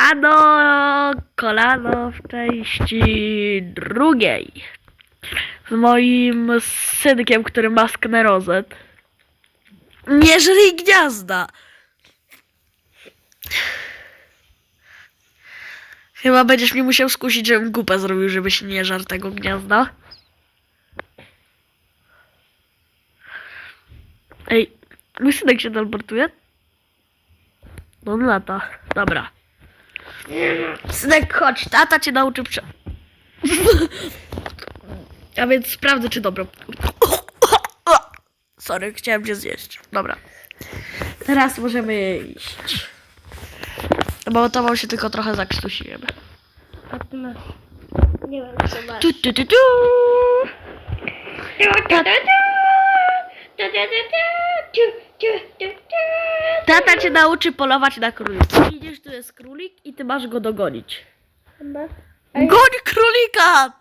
Ano kolano w części drugiej. Z moim synkiem, który ma sknerozę. Nie żyj gniazda! Chyba będziesz mi musiał skusić, żebym głupę zrobił, żebyś nie żarł tego gniazda. Ej, mój synek się teleportuje? No on lata. Dobra. Synek, chodź, tata cię nauczy prze... A więc sprawdzę, czy dobro. Sorry, chciałem cię zjeść. Dobra. Teraz możemy iść. Bo to wam się tylko trochę zakrztusiłem. A ty masz... Nie wiem, co masz. Tu, tu, tu, tu. Tata cię nauczy polować na królika. Widzisz, tu jest królik i ty masz go dogonić. Chyba. Ej, Goń królika!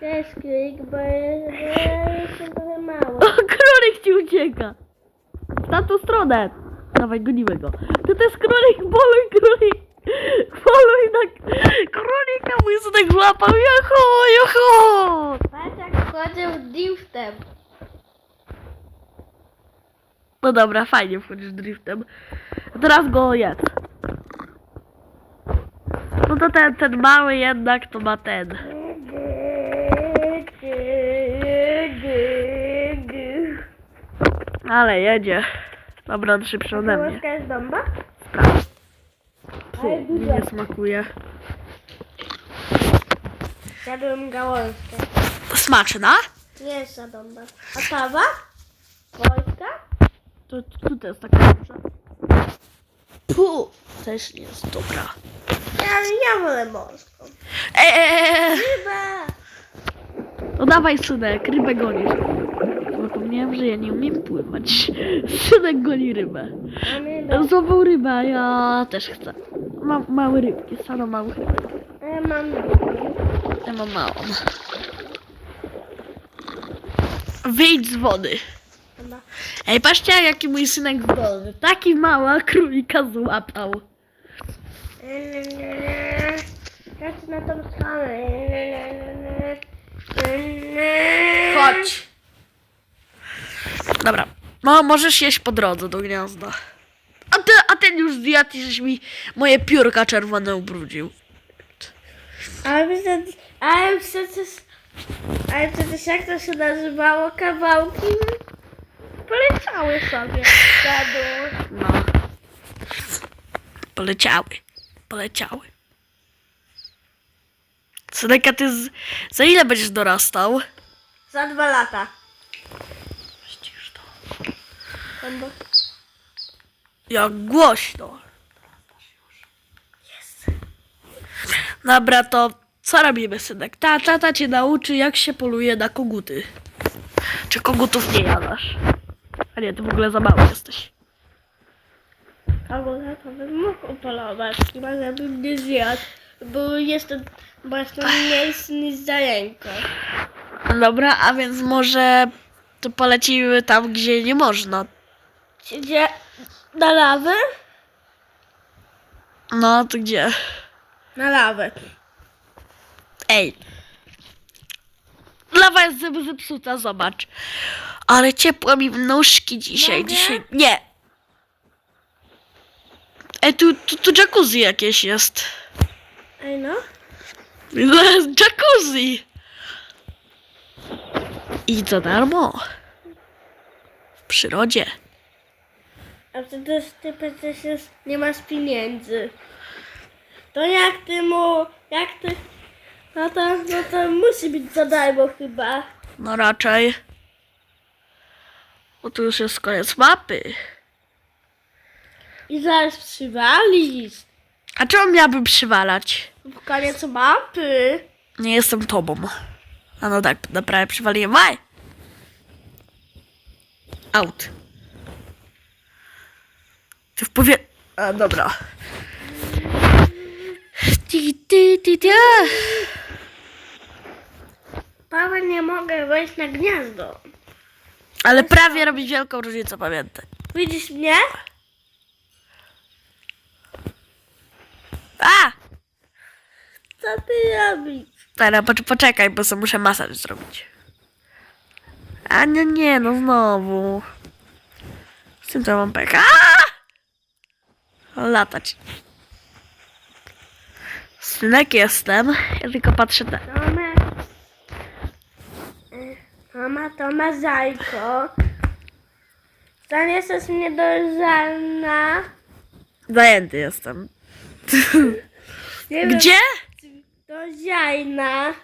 to jest klik, bo jestem trochę mało. O, królik ci ucieka. W tamtą stronę. Dawaj, gonimy go. To to jest królik, poluj królik. Poluj na królika, mój synek złapał. Joho, joho. Patrz jak wchodzę driftem. No dobra, fajnie wchodzisz driftem. A teraz go jedz. No to ten, ten mały jednak to ma ten. Ale jedzie. Dobra, on szybszy ode mnie. Jest? Fu, mi nie smakuje. Jadłem gałązkę. Smaczna? Nie jest za dąba. A kawa? Wojska? To tu to jest taka duża. Pu, też nie jest dobra. Ja, ja wolę morską. Eee, Chyba. no dawaj synek, rybę gonisz. Zapomniałem, że ja nie umiem pływać. Synek goni rybę. Złapał rybę, a ja też chcę. Mam małe rybki, sano małych rybek. Ja mam Ja mam małą. Wyjdź z wody. Ej, patrzcie jaki mój synek zdolny. Taki mała królika złapał. Chcę na tą. Chodź. Dobra. No, możesz jeść po drodze do gniazda. A, ty, a ten już zjadł i żeś mi moje piórka czerwone ubrudził. Ale przecież, ale przecież, ale przecież jak to się nazywało? Kawałki poleciały sobie dół. No. Poleciały. Poleciały. Synek, a ty z... za ile będziesz dorastał? Za dwa lata. Ścisz to. Albo- Jak głośno. Dobra, to co robimy, synek? Ta tata cię nauczy, jak się poluje na koguty. Czy kogutów nie jadasz? A nie, ty w ogóle za mały jesteś. Albo za to bym mógł upolować, chyba żebym nie zjadł, bo jestem, mniejszy za ręką. Dobra, a więc może to polecimy tam, gdzie nie można. Gdzie? Na lawę? No, to gdzie? Na lawę. Ej. Lawa jest zepsuta, zobacz. Ale ciepło mi w nóżki dzisiaj, Mogę? dzisiaj. Nie. Ej, tu, tu, tu jacuzzi jakieś jest. Ej no. To jest jacuzzi. I za darmo. W przyrodzie. A przecież ty przecież nie masz pieniędzy. To jak ty mu, jak ty, no to, no to musi być za darmo chyba. No raczej. Bo tu już jest koniec mapy. I zaraz przywalisz. A czemu miałabym przywalać? Koniec mapy. Nie jestem tobą. A no tak, naprawdę przywaliłem. Waj! Out. Ty w powie... A, dobra. Ti, ti, ti, ti. Papa nie mogę wejść na gniazdo. Ale prawie robi wielką różnicę, pamiętaj. Widzisz mnie? A! Co ty robisz? Teraz pocz- poczekaj, bo sobie muszę masaż zrobić. A nie, nie, no znowu. Z tym to mam peka. Latać. Synek jestem. Ja tylko patrzę na... to ma zajko. Stan jesteś niedojrzalna. Zajęty jestem. Nie wiem, Gdzie? Dojrzalna.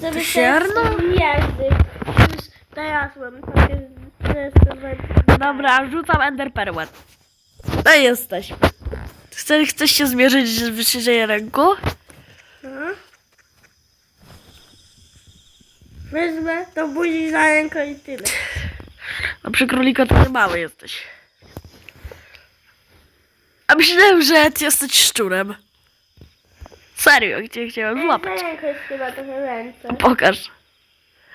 Żeby Ziarno? język. Już Teraz mam takie stresowe. Dobra, rzucam Ender Perłę. No i jesteś. Chcesz, chcesz się zmierzyć z wyszerzenie ręku? No. Wezmę to buzi za rękę i tyle. A przy króliku to ty mały jesteś. A myślałem, że ty jesteś szczurem. Serio, gdzie chciałem złapać. Za rękę jest chyba trochę ręce. Pokaż.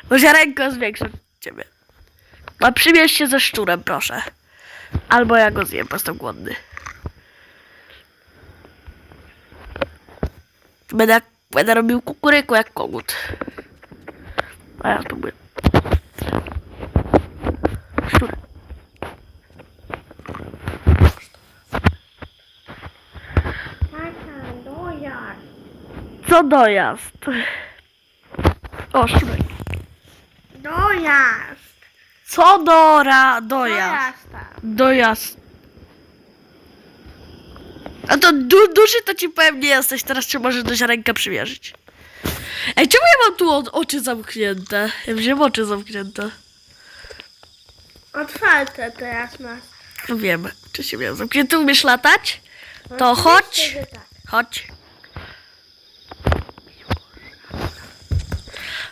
Może ręka jest większa od ciebie. A przymierz się ze szczurem, proszę. Albo ja go zjem, bo jestem głodny. Będę, będę robił kukuryku jak kogut. A ja spróbuję. Szczur. Co dojazd? O, szczurek. Dojazd. Co dora dojazd? Dojazd. Dojazd. A to du duży to ci powiem nie jesteś, teraz czy możesz dość rękę przymierzyć. Ej, czemu ja mam tu o- oczy zamknięte? Ja wziąłem oczy zamknięte. Otwarte teraz masz. No wiem, czy się miałem zamknięte. Umiesz latać? To Oczywiście, chodź. że tak. Chodź.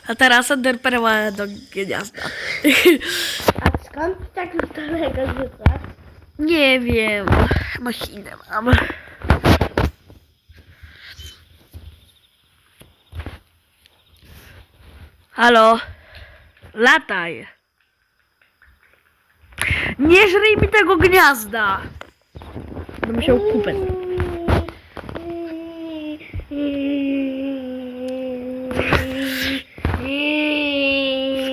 A teraz Ender Perła do gniazda. A skąd tak daleko rzucasz? Nie wiem. Machinę mam. Halo? Lataj. Nie żryj mi tego gniazda. Będę musiał kupę.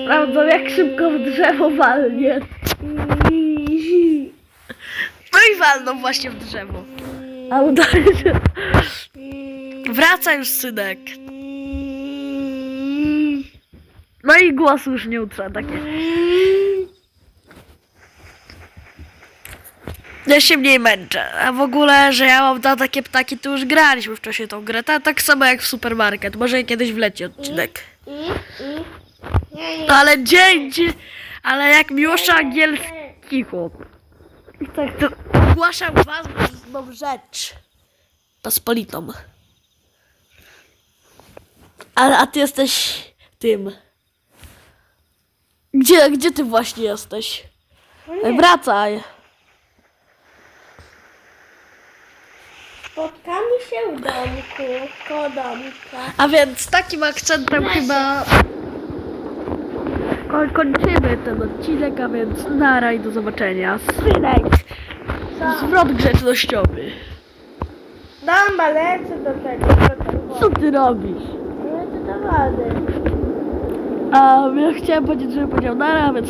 Sprawdzam jak szybko w drzewo walnie. No i walną właśnie w drzewo. A udaje się. Wraca już synek. No i głosu już nie utrza takie. Ja się mniej męczę. A w ogóle, że ja mam na takie ptaki, to już graliśmy wcześniej tą grę. Ta, tak samo jak w supermarket. Może kiedyś wleci odcinek. No ale dzień, ale jak Miłosza Angielski chłop. Tak to ogłaszam wam ważną rzecz. Pospolitą. A, a ty jesteś tym. Gdzie, gdzie ty właśnie jesteś? Ej, Wracaj. Spotkamy się w domku, koło domka. A więc takim akcentem chyba ko- kończymy ten odcinek, a więc nara i do zobaczenia. Synek! Zwrot grzecznościowy. Dobra, lecę do tego, do tego. Co ty robisz? Lecę do wody. A ja chciałem powiedzieć, żeby powiedział nara, więc